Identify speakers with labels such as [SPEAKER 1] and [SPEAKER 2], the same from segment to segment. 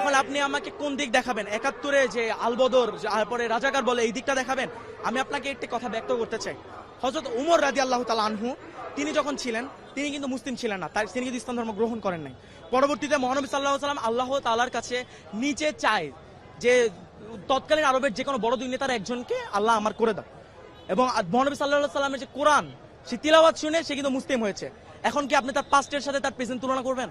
[SPEAKER 1] এখন আপনি আমাকে কোন দিক দেখাবেন? একাত্তরে যে আলবদর তারপরে রাজাকার বলে এই দিকটা দেখাবেন? আমি আপনাকে একটি কথা ব্যক্ত করতে চাই। হজরত উমর রাজি আল্লাহ তালা আনহু, তিনি যখন ছিলেন, তিনি কিন্তু মুসলিম ছিলেন না। তার তিনি কিন্তু ইসলাম ধর্ম গ্রহণ করেন নাই। পরবর্তীতে মহানবী সাল্লাহ সাল্লাম আল্লাহ তালার কাছে নিচে চায় যে তৎকালীন আরবের যে কোনো বড় দুই নেতার একজনকে আল্লাহ আমার করে দাও। এবং মহানবী সাল্লাহ সাল্লামের যে কোরআন, সে তিলাওয়াত শুনে সে কিন্তু মুসলিম হয়েছে। এখন কি আপনি তার পাস্টের সাথে তার প্রেজেন্ট তুলনা করবেন?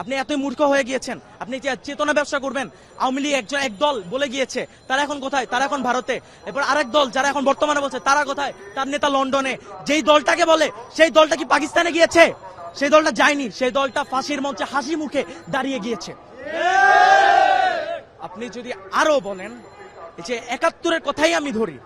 [SPEAKER 1] আপনি এতই মূর্খ হয়ে গিয়েছেন। আপনি চেতনা ব্যবসা করবেন, আওয়ামী লীগ একজন এক দল বলে গিয়েছে, তারা এখন কোথায়? তারা এখন ভারতে। এরপর আরেক দল যারা এখন বর্তমানে বলছে, তারা কোথায়? তার নেতা লন্ডনে। যেই দলটাকে বলে, সেই দলটা কি পাকিস্তানে গিয়েছে? সেই দলটা যায়নি। সেই দলটা ফাঁসির মঞ্চে হাসি মুখে দাঁড়িয়ে গিয়েছে। আপনি যদি আরও বলেন যে একাত্তরের কথাই আমি ধরি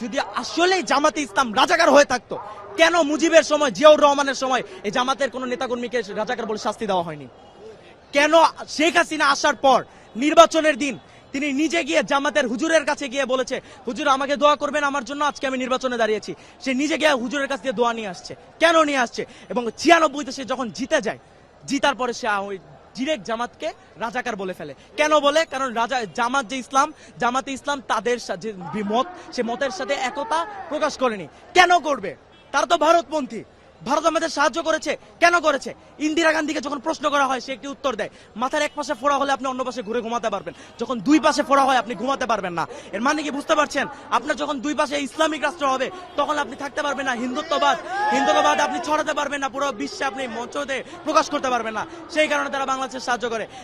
[SPEAKER 1] যদি আসলেই জামাতে ইসলাম রাজাকার হয়ে থাকতো, কেন মুজিবের সময়, জিয়াউর রহমানের সময় এই জামাতের কোন নেতাকর্মীকে রাজাকার বলে শাস্তি দেওয়া হয়নি? কেন শেখ হাসিনা আসার পর, নির্বাচনের দিন, তিনি নিজে গিয়ে জামাতের হুজুরের কাছে গিয়ে বলেছে, হুজুর, আমাকে দোয়া করবেন, আমার জন্য আজকে আমি নির্বাচনে দাঁড়িয়েছি। সে নিজে গিয়ে হুজুরের কাছ দিয়ে দোয়া নিয়ে আসছে। কেন নিয়ে আসছে? এবং ছিয়ানব্বইতে সে যখন জিতে যায়, জিতার পরে সে ডিরেক্ট জামাতকে রাজাকার বলে ফেলে। কেন বলে? কারণ রাজা, জামাত যে ইসলাম, জামাতে ইসলাম তাদের যে মত, সে মতের সাথে একতা প্রকাশ করেনি। কেন করবে? তারা তো ভারতপন্থী ভারত আমাদের সাহায্য করেছে। কেন করেছে? ইন্দিরা গান্ধীকে যখন প্রশ্ন করা হয়, সে একটি উত্তর দেয়। মাথার এক পাশে ফোড়া হলে আপনি অন্য পাশে ঘুরে ঘুমাতে পারবেন। যখন দুই পাশে ফোড়া হয়, আপনি ঘুমাতে পারবেন না। এর মানে কি বুঝতে পারছেন? আপনার যখন দুই পাশে ইসলামিক রাষ্ট্র হবে, তখন আপনি থাকতে পারবেন না, হিন্দুত্ববাদ। হিন্দুত্ববাদ আপনি ছড়াতে পারবেন না, পুরো বিশ্বে আপনি মঞ্চতে প্রকাশ করতে পারবেন না। সেই কারণে তারা বাংলাদেশের সাহায্য করে।